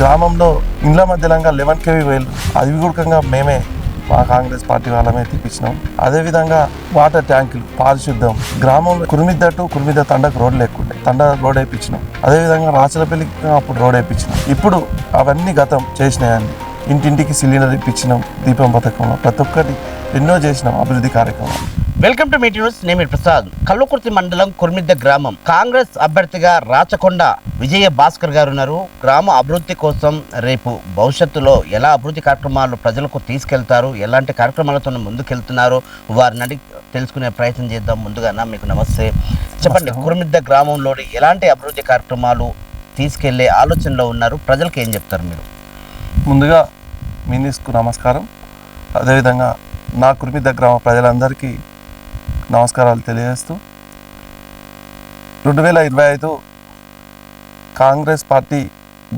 గ్రామంలో ఇండ్ల మధ్యలంగా eleven KV వేలు. అది కూడా మేమే మా కాంగ్రెస్ పార్టీ వాళ్ళమే తెప్పించినాం. అదేవిధంగా వాటర్ ట్యాంకులు పారిశుద్ధం. గ్రామంలో కురిమిద్ద టు కురిమిద్ద తండకు రోడ్లు లేకుండే. తండ రోడ్ వేయించినాం అదేవిధంగా రాచలపల్లికి అప్పుడు రోడ్ వేయించినాం ఇప్పుడు అవన్నీ గతం చేసినాయని ఇంటింటికి సిలిండర్ ఇప్పించినాం. దీపం పథకంలో. ప్రతి ఒక్కటి ఎన్నో చేసినాం అభివృద్ధి కార్యక్రమాలు. వెల్కమ్ టు మీటి న్యూస్ నేను మీ ప్రసాద్. కల్వకుర్తి మండలం కుర్మిద్ద గ్రామం. కాంగ్రెస్ అభ్యర్థిగా రాచకొండ విజయ భాస్కర్ గారు ఉన్నారు గ్రామ అభివృద్ధి కోసం రేపు భవిష్యత్తులో ఎలా అభివృద్ధి కార్యక్రమాలు ప్రజలకు తీసుకెళ్తారు ఎలాంటి కార్యక్రమాలతో ముందుకెళ్తున్నారు వారిని అడిగి తెలుసుకునే ప్రయత్నం చేద్దాం ముందుగా మీకు నమస్తే. చెప్పండి కుర్మిద్ద గ్రామంలోని ఎలాంటి అభివృద్ధి కార్యక్రమాలు తీసుకెళ్ళే ఆలోచనలో ఉన్నారు? ప్రజలకు ఏం చెప్తారు మీరు? ముందుగా మినిస్కు నమస్కారం. అదేవిధంగా నా కురిమిద్ద గ్రామ ప్రజలందరికీ నమస్కారాలు తెలియజేస్తూ రెండు వేల ఇరవై ఐదు కాంగ్రెస్ పార్టీ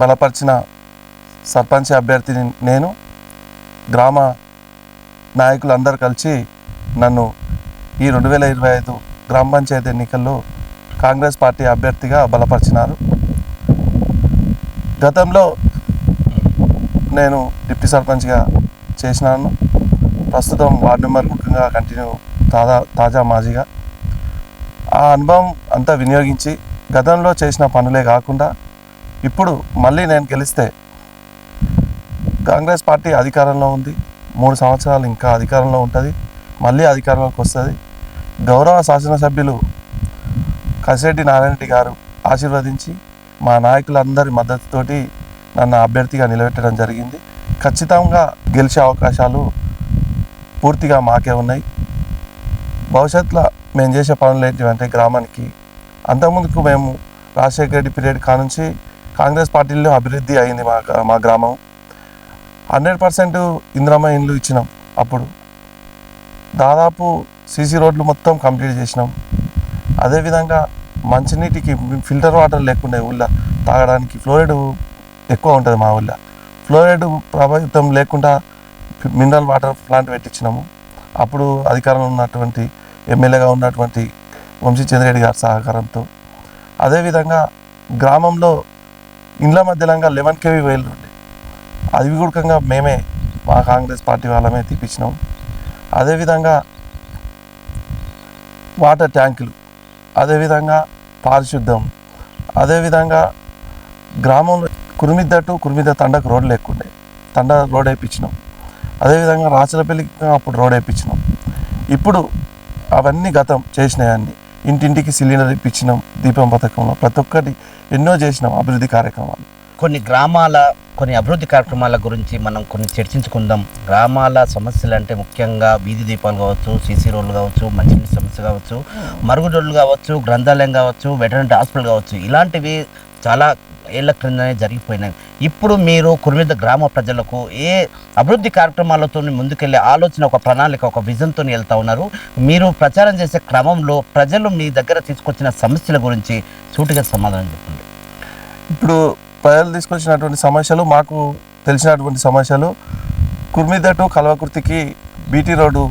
బలపరిచిన సర్పంచ్ అభ్యర్థిని నేను గ్రామ నాయకులందరూ కలిసి నన్ను ఈ రెండు వేల ఇరవై ఐదు గ్రామ పంచాయతీ ఎన్నికల్లో కాంగ్రెస్ పార్టీ అభ్యర్థిగా బలపరిచినారు. గతంలో నేను డిప్యూటీ సర్పంచ్గా చేసినాను. ప్రస్తుతం వార్డు మెంబర్ ముఖ్యంగా కంటిన్యూ తాజా తాజా మాజీగా. ఆ అనుభవం అంతా వినియోగించి గతంలో చేసిన పనులే కాకుండా ఇప్పుడు మళ్ళీ నేను గెలిస్తే కాంగ్రెస్ పార్టీ అధికారంలో ఉంది. మూడు సంవత్సరాలు ఇంకా అధికారంలో ఉంటుంది. మళ్ళీ అధికారంలోకి వస్తుంది. గౌరవ శాసనసభ్యులు కసిరెడ్డి నారాయణ రెడ్డి గారు ఆశీర్వదించి మా నాయకులందరి మద్దతుతోటి నన్ను అభ్యర్థిగా నిలబెట్టడం జరిగింది. ఖచ్చితంగా గెలిచే అవకాశాలు పూర్తిగా మాకే ఉన్నాయి. భవిష్యత్తులో మేము చేసే పనులు ఏంటివంటే గ్రామానికి అంతకుముందుకు మేము రాజశేఖర రెడ్డి పీరియడ్ కానుంచి కాంగ్రెస్ పార్టీలో అభివృద్ధి అయింది మా మా గ్రామం. హండ్రెడ్ పర్సెంట్ ఇందిరమ్మ ఇండ్లు ఇచ్చినాం అప్పుడు. దాదాపు సీసీ రోడ్లు మొత్తం కంప్లీట్ చేసినాం. అదేవిధంగా మంచినీటికి ఫిల్టర్ వాటర్ లేకుండా ఊళ్ళో తాగడానికి ఫ్లోరైడ్ ఎక్కువ ఉంటుంది మా ఊళ్ళో. ఫ్లోరైడ్ ప్రభావితం లేకుండా మినరల్ వాటర్ ప్లాంట్ పెట్టించినాము. అప్పుడు అధికారంలో ఉన్నటువంటి ఎమ్మెల్యేగా ఉన్నటువంటి వంశీ చంద్రెడ్డి గారి సహకారంతో. అదేవిధంగా గ్రామంలో ఇండ్ల మధ్యలంగా లెవెన్ కేవీ వేలు ఉండే. అది కూడా మేమే మా కాంగ్రెస్ పార్టీ వాళ్ళమే తెప్పించినాం అదేవిధంగా వాటర్ ట్యాంకులు అదేవిధంగా పారిశుద్ధం అదేవిధంగా గ్రామంలో కురిమిద్ద టు కురిమిద్ద తండకు రోడ్లు లేకుండే తండ రోడ్ వేయించినాం అదేవిధంగా రాచలపల్లికి అప్పుడు రోడ్ వేయించినాం. ఇప్పుడు అవన్నీ గతం చేసినాయన్ని ఇంటింటికి సిలిండర్ ఇప్పించినాం దీపం పథకంలో. ప్రతి ఒక్కటి ఎన్నో చేసినాం అభివృద్ధి కార్యక్రమాలు. కొన్ని గ్రామాల కొన్ని అభివృద్ధి కార్యక్రమాల గురించి మనం కొన్ని చర్చించుకుందాం. గ్రామాల సమస్యలు అంటే ముఖ్యంగా వీధి దీపాలు కావచ్చు సీసీ రోడ్లు కావచ్చు మంచినీటి సమస్య కావచ్చు మరుగుదొడ్లు కావచ్చు గ్రంథాలయం కావచ్చు వెటర్నరీ హాస్పిటల్ కావచ్చు. ఇలాంటివి చాలా ఏళ్ళ క్రిందనే జరిగిపోయినాయి. ఇప్పుడు మీరు కుర్మిద గ్రామ ప్రజలకు ఏ అభివృద్ధి కార్యక్రమాలతో ముందుకెళ్ళే ఆలోచన ఒక ప్రణాళిక ఒక విజన్తో వెళ్తా ఉన్నారు. మీరు ప్రచారం చేసే క్రమంలో ప్రజలు మీ దగ్గర తీసుకొచ్చిన సమస్యల గురించి సూటిగా సమాధానం చెప్పండి. ఇప్పుడు ప్రజలు తీసుకొచ్చినటువంటి సమస్యలు మాకు తెలిసినటువంటి సమస్యలు కుర్మిద టు కల్వకుర్తికి బీటీ రోడ్డు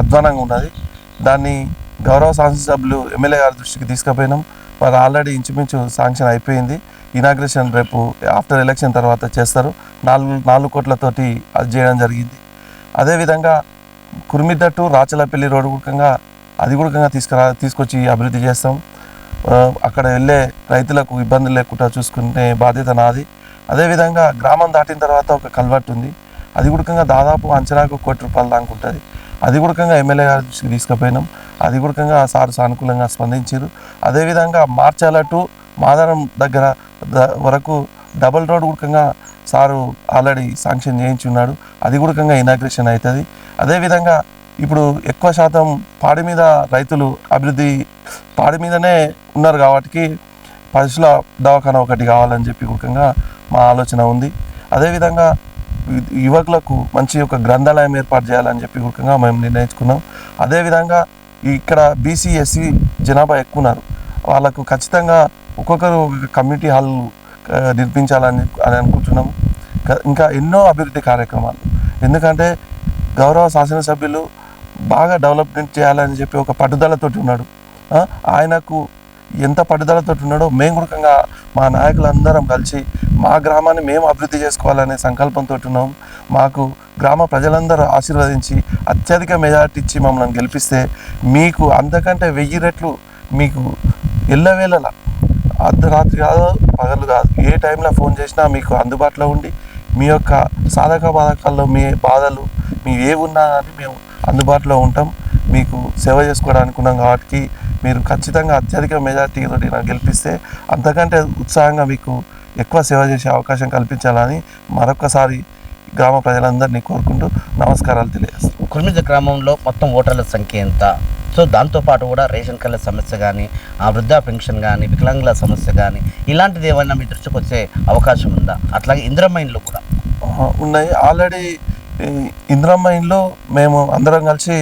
అధ్వానంగా ఉన్నది. దాన్ని గౌరవ శాసనసభ్యులు ఎమ్మెల్యే గారి దృష్టికి తీసుకుపోయినాం. వారు ఆల్రెడీ ఇంచుమించు శాంక్షన్ అయిపోయింది. ఇనాగ్రేషన్ రేపు ఆఫ్టర్ ఎలక్షన్ తర్వాత చేస్తారు. నాలుగు నాలుగు కోట్లతోటి అది చేయడం జరిగింది. అదేవిధంగా కుర్మిద్ద టు రాచలపల్లి రోడ్డు కూడా అది కూడా తీసుకురా తీసుకొచ్చి అభివృద్ధి చేస్తాం. అక్కడ వెళ్ళే రైతులకు ఇబ్బందులు లేకుండా చూసుకునే బాధ్యత నాది. అదేవిధంగా గ్రామం దాటిన తర్వాత ఒక కల్వర్ట్ ఉంది. అది కూడా దాదాపు అంచనాకు కోటి రూపాయలు దాకా ఉంటుంది. అది కూడా ఎమ్మెల్యే గారి దృష్టికి తీసుకుపోయినాం. అది కూడా సార్ సానుకూలంగా స్పందించారు. అదేవిధంగా మార్చాల టు మాదారం దగ్గర వరకు డబుల్ రోడ్ కూడా సారు ఆల్రెడీ శాంక్షన్ చేయించి ఉన్నాడు. అది కూడా ఇనాగ్రేషన్ అవుతుంది అదేవిధంగా ఇప్పుడు ఎక్కువ శాతం పాడి మీద రైతులు అభివృద్ధి పాడి మీదనే ఉన్నారు కాబట్టి పశువుల దవాఖాన ఒకటి కావాలని చెప్పి ఉడకంగా మా ఆలోచన ఉంది. అదేవిధంగా యువకులకు మంచి ఒక గ్రంథాలయం ఏర్పాటు చేయాలని చెప్పి ఉడకంగా మేము నిర్ణయించుకున్నాం. అదేవిధంగా ఇక్కడ బీసీ ఎస్సీ జనాభా ఎక్కువ ఉన్నారు. వాళ్ళకు ఖచ్చితంగా ఒక్కొక్కరు ఒక కమ్యూనిటీ హాల్ నిర్మించాలని అని అనుకుంటున్నాము. ఇంకా ఎన్నో అభివృద్ధి కార్యక్రమాలు. ఎందుకంటే గౌరవ శాసనసభ్యులు బాగా డెవలప్మెంట్ చేయాలని చెప్పి ఒక పట్టుదలతోటి ఉన్నాడు. ఆయనకు ఎంత పట్టుదలతో ఉన్నాడో మేము కూడా మా నాయకులందరం కలిసి మా గ్రామాన్ని మేము అభివృద్ధి చేసుకోవాలనే సంకల్పంతో ఉన్నాం. మాకు గ్రామ ప్రజలందరూ ఆశీర్వదించి అత్యధిక మెజార్టీ ఇచ్చి మమ్మల్ని గెలిపిస్తే మీకు అంతకంటే వెయ్యి రెట్లు మీకు ఎల్లవేళలా అర్ధరాత్రి కాదు పగలు కాదు. ఏ టైంలో ఫోన్ చేసినా మీకు అందుబాటులో ఉండి మీ యొక్క సాధక బాధకాల్లో మీ బాధలు మీ ఏ ఉన్నా కానీ మేము అందుబాటులో ఉంటాం. మీకు సేవ చేసుకోవడానికి ఉన్నాం కాబట్టి మీరు ఖచ్చితంగా అత్యధిక మెజార్టీతో నాకు గెలిపిస్తే అంతకంటే ఉత్సాహంగా మీకు ఎక్కువ సేవ చేసే అవకాశం కల్పించాలని మరొకసారి గ్రామ ప్రజలందరినీ కోరుకుంటూ నమస్కారాలు తెలియజేస్తాను కుర్మిద గ్రామంలో మొత్తం ఓటర్ల సంఖ్య ఎంత? సో దాంతోపాటు కూడా రేషన్ కార్డుల సమస్య కానీ ఆ వృద్ధా పెన్షన్ కానీ వికలాంగుల సమస్య కానీ ఇలాంటిది ఏమైనా మీ దృష్టికి వచ్చే అవకాశం ఉందా? అట్లాగే ఇంద్రమైన్లో కూడా. ఉన్నాయి. ఆల్రెడీ ఇంద్రమైన్లో మేము అందరం కలిసి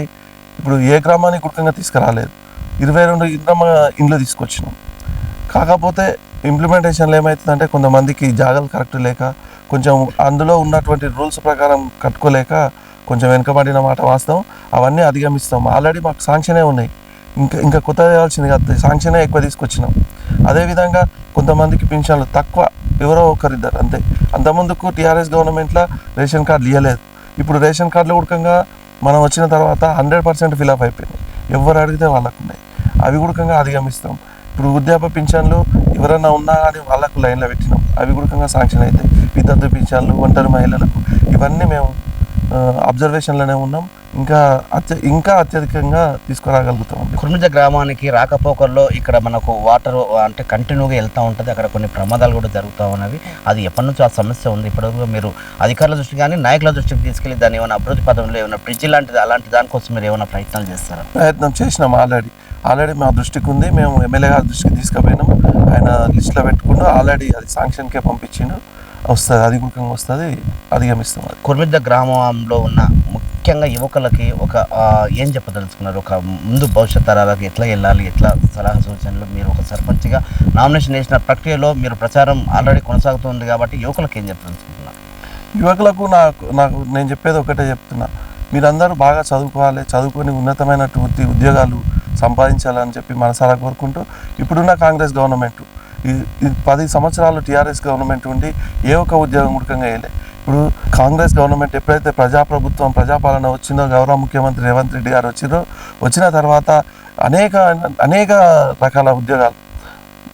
ఇప్పుడు ఏ గ్రామానికి గుర్తంగా తీసుకురాలేదు. ఇరవై రెండు ఇంద్రమ్మ ఇండ్లు తీసుకొచ్చినాం. కాకపోతే ఇంప్లిమెంటేషన్లో ఏమవుతుందంటే కొంతమందికి జాగాలు కరెక్ట్ లేక కొంచెం అందులో ఉన్నటువంటి రూల్స్ ప్రకారం కట్టుకోలేక కొంచెం వెనుకబడిన మాట వాస్తవం. అవన్నీ అధిగమిస్తాం. ఆల్రెడీ మాకు శాంక్షనే ఉన్నాయి. ఇంకా ఇంకా కొత్త చేయాల్సింది కాదు. శాంక్షనే ఎక్కువ తీసుకొచ్చినాం. అదేవిధంగా కొంతమందికి పింఛన్లు తక్కువ ఎవరో ఒకరిద్దరు అంతే. అంతకుముందుకు టీఆర్ఎస్ గవర్నమెంట్లో రేషన్ కార్డులు ఇవ్వలేదు ఇప్పుడు రేషన్ కార్డులు ఉడకంగా మనం వచ్చిన తర్వాత హండ్రెడ్ పర్సెంట్ ఫిలప్ అయిపోయినాయి. ఎవరు అడిగితే వాళ్ళకు ఉన్నాయి. అవి ఉడకంగా అధిగమిస్తాం. ఇప్పుడు వృద్ధాప్య పింఛన్లు ఎవరైనా ఉన్నా కానీ వాళ్ళకు లైన్లో పెట్టినాం. అవి కూడా శాంక్షన్ అవుతాయి విద్యార్థి పింఛన్లు ఒంటరి మహిళలకు ఇవన్నీ మేము అబ్జర్వేషన్లోనే ఉన్నాం. ఇంకా అత్య ఇంకా అత్యధికంగా తీసుకురాగలుగుతాం. కుర్మిద గ్రామానికి రాకపోకల్లో ఇక్కడ మనకు వాటర్ అంటే కంటిన్యూగా వెళ్తూ ఉంటుంది. అక్కడ కొన్ని ప్రమాదాలు కూడా జరుగుతూ ఉన్నవి. అది ఎప్పటి నుంచో ఆ సమస్య ఉంది. ఇప్పటివరకు మీరు అధికారుల దృష్టికి కానీ నాయకుల దృష్టికి తీసుకెళ్ళి దాన్ని ఏమైనా అభివృద్ధి పదంలో ఏమైనా బ్రిడ్జ్ లాంటిది అలాంటి దానికోసం మీరు ఏమైనా ప్రయత్నాలు చేస్తారా? ప్రయత్నం చేసినాం ఆల్రెడీ. ఆల్రెడీ మా దృష్టికి ఉంది. మేము ఎమ్మెల్యే గారి దృష్టికి తీసుకుపోయినాం. ఆయన లిస్ట్లో పెట్టుకుంటూ ఆల్రెడీ అది శాంక్షన్కే పంపించిండు. వస్తుంది అది కూడా వస్తుంది అధిగమిస్తాం అది. కుర్మిద్ద గ్రామంలో ఉన్న ముఖ్యంగా యువకులకి ఒక ఏం చెప్పదలుచుకున్నారు? ఒక ముందు భవిష్యత్ తరాలకు ఎట్లా వెళ్ళాలి ఎట్లా సలహా సూచనలు మీరు ఒక సర్పంచ్గా నామినేషన్ వేసిన ప్రక్రియలో మీరు ప్రచారం ఆల్రెడీ కొనసాగుతుంది కాబట్టి యువకులకు ఏం చెప్పదలుచుకుంటున్నారు? యువకులకు నాకు నాకు నేను చెప్పేది ఒకటే చెప్తున్నా. మీరందరూ బాగా చదువుకోవాలి చదువుకొని ఉన్నతమైనటువంటి ఉద్యోగాలు సంపాదించాలని చెప్పి మనసారా కోరుకుంటూ ఇప్పుడున్న కాంగ్రెస్ గవర్నమెంట్ పది సంవత్సరాలు టీఆర్ఎస్ గవర్నమెంట్ ఉండి ఏ ఒక్క ఉద్యోగం ఉడకంగా వేయలే. ఇప్పుడు కాంగ్రెస్ గవర్నమెంట్ ఎప్పుడైతే ప్రజాప్రభుత్వం ప్రజాపాలన వచ్చిందో గౌరవ ముఖ్యమంత్రి రేవంత్ రెడ్డి గారు వచ్చిందో వచ్చిన తర్వాత అనేక అనేక రకాల ఉద్యోగాలు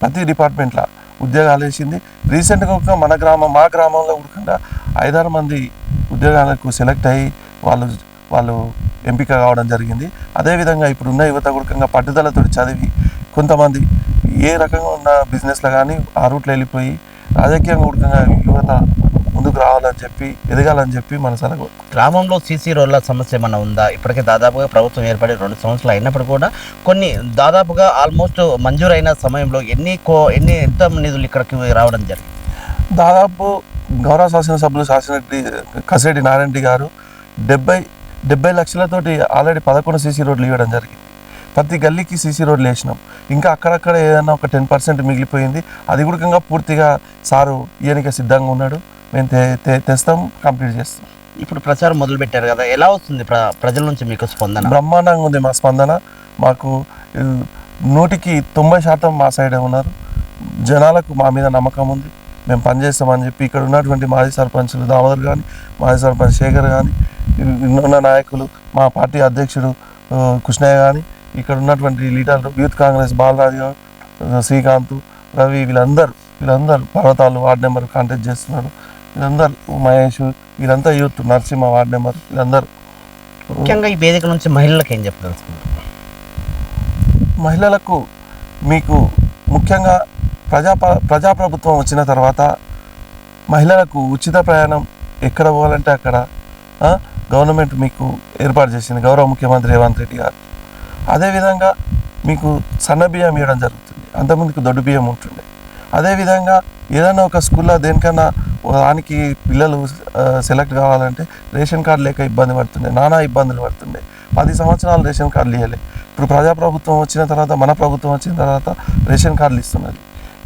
ప్రతి డిపార్ట్మెంట్లో ఉద్యోగాలు వేసింది. రీసెంట్గా ఒక మన గ్రామం మా గ్రామంలో ఉడకుండా ఐదారు మంది ఉద్యోగాలకు సెలెక్ట్ అయ్యి వాళ్ళు వాళ్ళు ఎంపిక కావడం జరిగింది. అదేవిధంగా ఇప్పుడున్న యువత ఉడకంగా పట్టుదలతో చదివి కొంతమంది ఏ రకంగా ఉన్న బిజినెస్లో కానీ ఆ రూట్లో వెళ్ళిపోయి రాజకీయంగా ఉడకంగా యువత ముందుకు రావాలని చెప్పి ఎదగాలని చెప్పి మన సలహా గ్రామంలో సీసీ రోడ్ల సమస్య ఏమైనా ఉందా? ఇప్పటికే దాదాపుగా ప్రభుత్వం ఏర్పడి రెండు సంవత్సరాలు అయినప్పుడు కూడా కొన్ని దాదాపుగా ఆల్మోస్ట్ మంజూరైన సమయంలో ఎన్ని కో ఎన్ని ఎంత నిధులు ఇక్కడికి రావడం జరిగింది? దాదాపు గౌరవ శాసనసభ్యులు శాసనరెడ్డి కసిరెడ్డి నారాయణ రెడ్డి గారు డెబ్బై డెబ్బై లక్షలతోటి ఆల్రెడీ పదకొండు సీసీ రోడ్లు ఇవ్వడం జరిగింది. ప్రతి గల్లీకి సీసీ రోడ్లు వేసినాం. ఇంకా అక్కడక్కడ ఏదైనా ఒక టెన్ పర్సెంట్ మిగిలిపోయింది. అది కూడా పూర్తిగా సారు ఇయనిక సిద్ధంగా ఉన్నాడు. మేము తెస్తాం కంప్లీట్ చేస్తాం. ఇప్పుడు ప్రచారం మొదలు పెట్టారు కదా ఎలా వస్తుంది ప్ర ప్రజల నుంచి మీకు స్పందన? బ్రహ్మాండంగా ఉంది మా స్పందన. మాకు నూటికి తొంభై శాతం మా సైడే ఉన్నారు. జనాలకు మా మీద నమ్మకం ఉంది. మేము పనిచేస్తామని చెప్పి ఇక్కడ ఉన్నటువంటి మాజీ సర్పంచులు దామోదర్ కానీ మాజీ సర్పంచ్ శేఖర్ కానీ ఉన్న నాయకులు మా పార్టీ అధ్యక్షుడు కృష్ణయ్య కానీ ఇక్కడ ఉన్నటువంటి లీడర్లు యూత్ కాంగ్రెస్ బాలరాజు శ్రీకాంత్ రవి వీళ్ళందరూ వీళ్ళందరూ పర్వతాలు వార్డు నెంబర్ కాంటాక్ట్ చేస్తున్నారు. వీళ్ళందరూ మహేష్ వీళ్ళంతా యూత్ నరసింహ వార్డు నెంబర్ వీళ్ళందరూ. ముఖ్యంగా ఈ వేదిక నుంచి మహిళలకు ఏం చెప్పదలుచుకున్నారు మహిళలకు మీకు ముఖ్యంగా ప్రజా ప్రజాప్రభుత్వం వచ్చిన తర్వాత మహిళలకు ఉచిత ప్రయాణం ఎక్కడ పోవాలంటే అక్కడ గవర్నమెంట్ మీకు ఏర్పాటు చేసింది గౌరవ ముఖ్యమంత్రి రేవంత్ రెడ్డి గారు. అదేవిధంగా మీకు సన్న బియ్యం ఇవ్వడం జరుగుతుంది. అంతకుముందుకు దొడ్డు బియ్యం ఉంటుండే. అదేవిధంగా ఏదైనా ఒక స్కూల్లో దేనికన్నా దానికి పిల్లలు సెలెక్ట్ కావాలంటే రేషన్ కార్డు లేక ఇబ్బంది పడుతుండే. నానా ఇబ్బందులు పడుతుండే. పది సంవత్సరాలు రేషన్ కార్డులు ఇవ్వలే ఇప్పుడు ప్రజాప్రభుత్వం వచ్చిన తర్వాత మన ప్రభుత్వం వచ్చిన తర్వాత రేషన్ కార్డులు ఇస్తున్నది.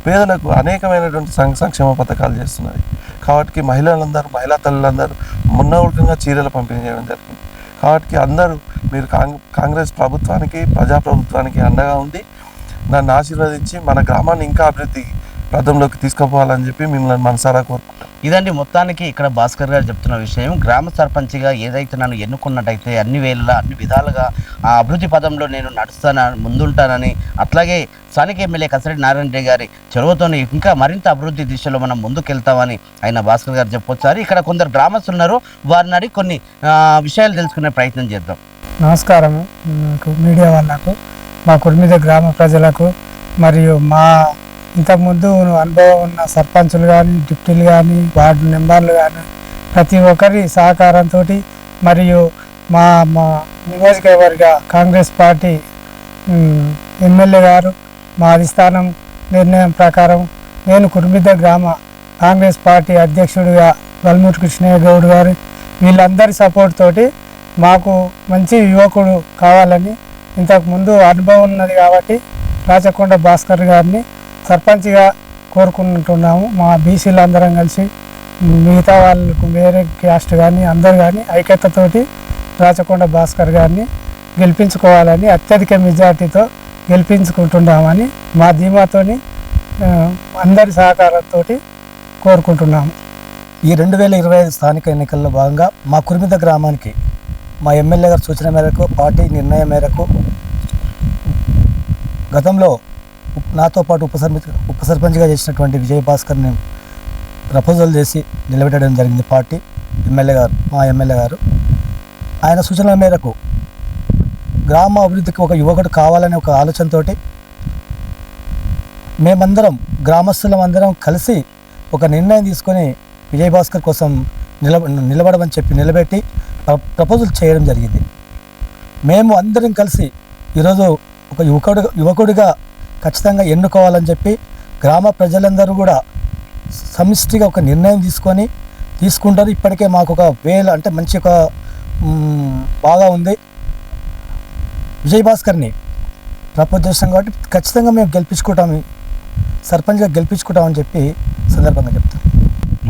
పేదలకు అనేకమైనటువంటి సం- సంక్షేమ పథకాలు చేస్తున్నది. కాబట్టి మహిళలందరూ మహిళా తల్లులందరూ మున్నవుడికంగా చీరలు పంపిణీ చేయడం జరిగింది. కాబట్టి అందరూ మీరు కాంగ్ కాంగ్రెస్ ప్రభుత్వానికి ప్రజాప్రభుత్వానికి అండగా ఉండి నన్ను ఆశీర్వదించి మన గ్రామాన్ని ఇంకా అభివృద్ధి పదంలోకి తీసుకుపోవాలని చెప్పి మిమ్మల్ని మనసారా కోరుకుంటాం. ఇదండి మొత్తానికి ఇక్కడ భాస్కర్ గారు చెప్తున్న విషయం. గ్రామ సర్పంచ్గా ఏదైతే నన్ను ఎన్నుకున్నట్టయితే అన్ని వేళలా అన్ని విధాలుగా ఆ అభివృద్ధి పదంలో నేను నడుస్తాను ముందుంటానని అట్లాగే స్థానిక ఎమ్మెల్యే కసిరెడ్డి నారాయణ రెడ్డి గారి చొరవతోని ఇంకా మరింత అభివృద్ధి దిశలో మనం ముందుకెళ్తామని ఆయన భాస్కర్ గారు చెప్పొచ్చారు. ఇక్కడ కొందరు గ్రామస్తులు ఉన్నారు. వారిని అడిగి కొన్ని ఆ, విషయాలు తెలుసుకునే ప్రయత్నం చేద్దాం. నమస్కారం నాకు మీడియా వాళ్ళకు మా కుర్మిద గ్రామ ప్రజలకు మరియు మా ఇంతకుముందు అనుభవం ఉన్న సర్పంచులు కానీ డిప్టీలు కానీ వార్డు మెంబర్లు కానీ ప్రతి ఒక్కరి సహకారంతో మరియు మా మా నియోజకవర్గ కాంగ్రెస్ పార్టీ ఎమ్మెల్యే గారు మా అధిష్టానం నిర్ణయం ప్రకారం నేను కుర్మిద గ్రామ కాంగ్రెస్ పార్టీ అధ్యక్షుడిగా వల్మూటి కృష్ణయ్య గౌడ్ గారు వీళ్ళందరి సపోర్ట్ తోటి మాకు మంచి యువకుడు కావాలని ఇంతకు ముందు అనుభవం ఉన్నది కాబట్టి రాచకొండ భాస్కర్ గారిని సర్పంచ్గా కోరుకుంటున్నాము. మా బీసీలు అందరం కలిసి మిగతా వాళ్ళకు వేరే క్యాస్ట్ కానీ అందరు కానీ ఐక్యతతోటి రాచకొండ భాస్కర్ గారిని గెలిపించుకోవాలని అత్యధిక మెజార్టీతో గెలిపించుకుంటున్నామని మా ధీమాతోని అందరి సహకారంతో కోరుకుంటున్నాము. ఈ రెండు వేల ఇరవై ఐదు స్థానిక ఎన్నికల్లో భాగంగా మా కురిమిద గ్రామానికి మా ఎమ్మెల్యే గారి సూచన మేరకు పార్టీ నిర్ణయం మేరకు గతంలో నాతో పాటు ఉప సర్పంచ్ ఉప సర్పంచ్గా చేసినటువంటి విజయభాస్కర్ని ప్రపోజల్ చేసి నిలబెట్టడం జరిగింది పార్టీ ఎమ్మెల్యే గారు మా ఎమ్మెల్యే గారు. ఆయన సూచనల మేరకు గ్రామ అభివృద్ధికి ఒక యువకుడు కావాలనే ఒక ఆలోచనతోటి మేమందరం గ్రామస్తులం అందరం కలిసి ఒక నిర్ణయం తీసుకొని విజయభాస్కర్ కోసం నిలబ నిలబడమని చెప్పి నిలబెట్టి ప్రపోజల్ చేయడం జరిగింది. మేము అందరం కలిసి ఈరోజు ఒక యువకుడు యువకుడిగా ఖచ్చితంగా ఎన్నుకోవాలని చెప్పి గ్రామ ప్రజలందరూ కూడా సమిష్టిగా ఒక నిర్ణయం తీసుకొని తీసుకుంటారు. ఇప్పటికే మాకు ఒక వేల అంటే మంచి ఒక బాగా ఉంది. విజయభాస్కర్ని ప్రపోజ్ చేస్తాం కాబట్టి ఖచ్చితంగా మేము గెలిపించుకుంటాం. సర్పంచ్గా గెలిపించుకుంటామని చెప్పి సందర్భంగా చెప్తాను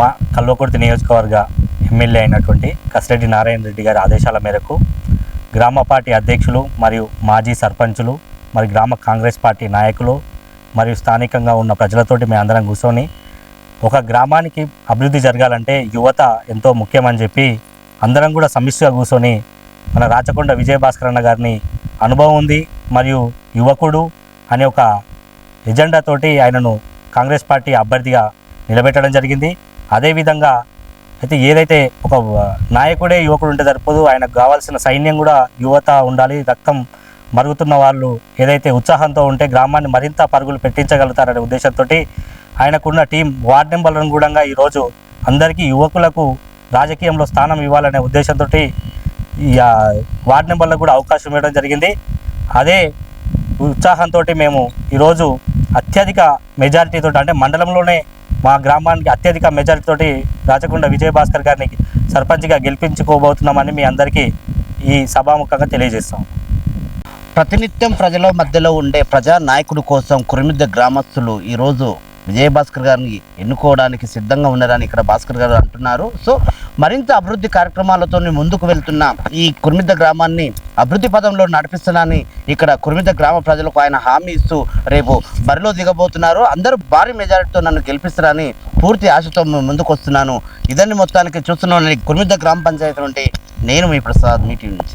మా కల్వకుర్తి నియోజకవర్గ ఎమ్మెల్యే అయినటువంటి కసిరెడ్డి నారాయణ రెడ్డి గారి ఆదేశాల మేరకు గ్రామ పార్టీ అధ్యక్షులు మరియు మాజీ సర్పంచులు మరి గ్రామ కాంగ్రెస్ పార్టీ నాయకులు మరియు స్థానికంగా ఉన్న ప్రజలతోటి మేము అందరం కూర్చొని ఒక గ్రామానికి అభివృద్ధి జరగాలంటే యువత ఎంతో ముఖ్యమని చెప్పి అందరం కూడా సమిష్టిగా కూర్చొని మన రాచకొండ విజయభాస్కర్ అన్న గారిని అనుభవం ఉంది మరియు యువకుడు అనే ఒక ఎజెండాతోటి ఆయనను కాంగ్రెస్ పార్టీ అభ్యర్థిగా నిలబెట్టడం జరిగింది. అదేవిధంగా అయితే ఏదైతే ఒక నాయకుడే యువకుడు ఉంటే సరిపోదు ఆయనకు కావాల్సిన సైన్యం కూడా యువత ఉండాలి రక్తం మరుగుతున్న వాళ్ళు ఏదైతే ఉత్సాహంతో ఉంటే గ్రామాన్ని మరింత పరుగులు పెట్టించగలుగుతారనే ఉద్దేశంతో ఆయనకున్న టీం వార్డ్ నెంబర్లను కూడా ఈరోజు అందరికీ యువకులకు రాజకీయంలో స్థానం ఇవ్వాలనే ఉద్దేశంతో ఈ వార్డ్ నెంబర్లకు కూడా అవకాశం ఇవ్వడం జరిగింది. అదే ఉత్సాహంతో మేము ఈరోజు అత్యధిక మెజారిటీతో అంటే మండలంలోనే మా గ్రామానికి అత్యధిక మెజారిటీతోటి రాచకొండ విజయభాస్కర్ గారిని సర్పంచ్గా గెలిపించుకోబోతున్నామని మీ అందరికీ ఈ సభాముఖంగా తెలియజేస్తాం. ప్రతినిత్యం ప్రజల మధ్యలో ఉండే ప్రజా నాయకుడు కోసం కురిమిద్ద గ్రామస్తులు ఈరోజు విజయభాస్కర్ గారిని ఎన్నుకోవడానికి సిద్ధంగా ఉన్నారని ఇక్కడ భాస్కర్ గారు అంటున్నారు. సో మరింత అభివృద్ధి కార్యక్రమాలతో ముందుకు వెళ్తున్న ఈ కురిమిద్ద గ్రామాన్ని అభివృద్ధి పదంలో నడిపిస్తున్నానని ఇక్కడ కురిమిద్ద గ్రామ ప్రజలకు ఆయన హామీ ఇస్తూ రేపు బరిలో దిగబోతున్నారు. అందరూ భారీ మెజారిటీతో నన్ను గెలిపిస్తారని పూర్తి ఆశతో ముందుకు వస్తున్నాను ఇదని మొత్తానికి చూస్తున్నాను. కురిమిద్ద గ్రామ పంచాయతీ నుండి నేను మీ ప్రసాద్ మీటింగ్ నుంచి.